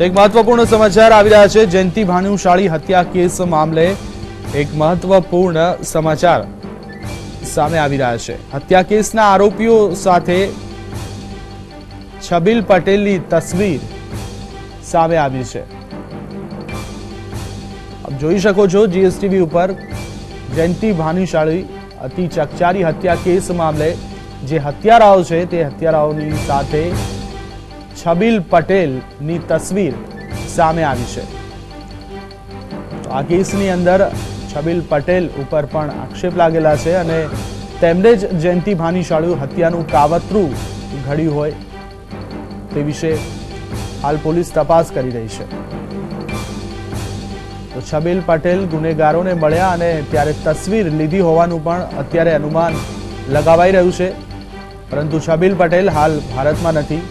એક મહત્વપૂર્ણ સમાચાર આવી રહ્યા છે. જયંતિ ભાનુશાળી હત્યા કેસ મામલે એક મહત્વપૂર્ણ સમાચાર સામે આવી રહ્યા છે. હત્યા કેસના આરોપીઓ સાથે છબીલ પટેલની તસવીર સામે આવી છે. આપ જોઈ શકો છો જીએસટીવી ઉપર જયંતિ ભાનુશાળી અતિ ચકચારી હત્યા કેસ મામલે જે હત્યારાઓ છે તે હત્યારાઓની સાથે છબીલ પટેલની તસવીર સામે આવી છે. આ કેસની અંદર છબીલ પટેલ ઉપર પણ આક્ષેપ લાગેલા છે અને તેમને જ જયંતિ ભાનુશાળી હત્યાનું કાવતરું ઘડ્યું હોય તે વિશે હાલ પોલીસ તપાસ કરી રહી છે. તો છબીલ પટેલ ગુનેગારોને મળ્યા અને ત્યારે તસવીર લીધી હોવાનું પણ અત્યારે અનુમાન લગાવાઈ રહ્યું છે. પરંતુ છબીલ પટેલ હાલ ભારતમાં નથી.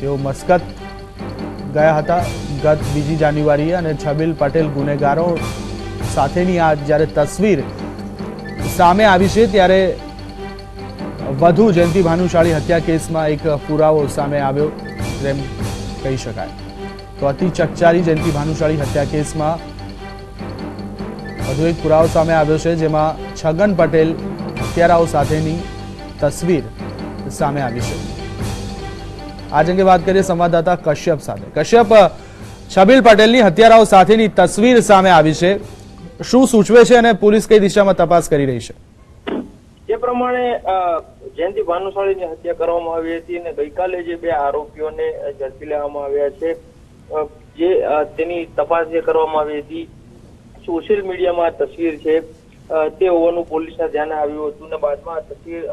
તેઓ મસ્કત ગયા હતા ગત બીજી જાન્યુઆરીએ અને છબીલ પટેલ ગુનેગારો સાથેની આ જ્યારે તસવીર સામે આવી છે ત્યારે વધુ જયંતિ ભાનુશાળી હત્યા કેસમાં એક પુરાવો સામે આવ્યો તેમ કહી શકાય. તો અતિ ચકચારી જયંતિ ભાનુશાળી હત્યા કેસમાં વધુ એક પુરાવો સામે આવ્યો છે, જેમાં છગન પટેલ હત્યારાઓ સાથેની તસવીર સામે આવી છે. આજ અંગે વાત કરીએ સંવાદદાતા કશ્યપ સાથે. કશ્યપ, છબીલ પટેલની હત્યારાઓ સાથેની તસવીર સામે આવી છે. શું સૂચવે છે અને પોલીસ કઈ દિશામાં તપાસ કરી રહી છે? જે પ્રમાણે જયંતિ ભાનુશાળીની હત્યા કરવામાં આવી હતી અને ગઈકાલે જે બે આરોપીઓને ઝડપી લેવામાં આવ્યા છે. જે તેની તપાસ જે કરવામાં આવી હતી, સોશિયલ મીડિયામાં તસવીર છે. તે હોવાનું પોલીસના ધ્યાને આવ્યું હતું ને બાદમાં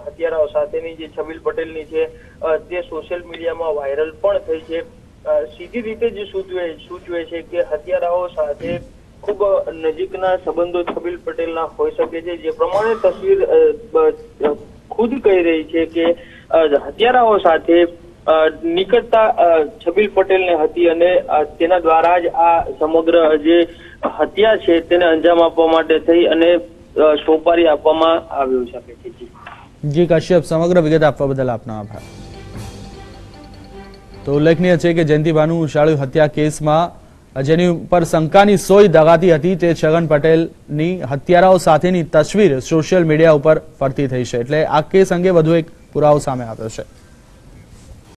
હત્યારાઓ સાથેની જે છબીલ પટેલની છે તે સોશિયલ મીડિયામાં વાયરલ પણ થઈ છે. સીધી રીતે જે સૂચવે સૂચવે છે કે હત્યારાઓ સાથે ખૂબ નજીકના સંબંધો છબીલ પટેલના હોઈ શકે છે. જે પ્રમાણે તસવીર ખુદ કહી રહી છે કે હત્યારાઓ સાથે નિકટતા છબીલ પટેલને હતી અને તેના દ્વારા જ આ સમગ્ર જે હત્યા છે તેને અંજામ આપવા માટે થઈ અને સોપારી આપવામાં આવ્યો છે જી, કશ્યપ, સમગ્ર વિગત આપવા બદલ આપનો આભાર. તો ઉલ્લેખનીય છે કે જયંતિ ભાનુશાળી હત્યા કેસમાં જેની ઉપર શંકાની સોય દગાતી હતી તે છગન પટેલની હત્યારાઓ સાથેની તસવીર સોશિયલ મીડિયા ઉપર ફરતી થઈ છે. એટલે આ કેસ અંગે વધુ એક પુરાવો સામે આવ્યો છે.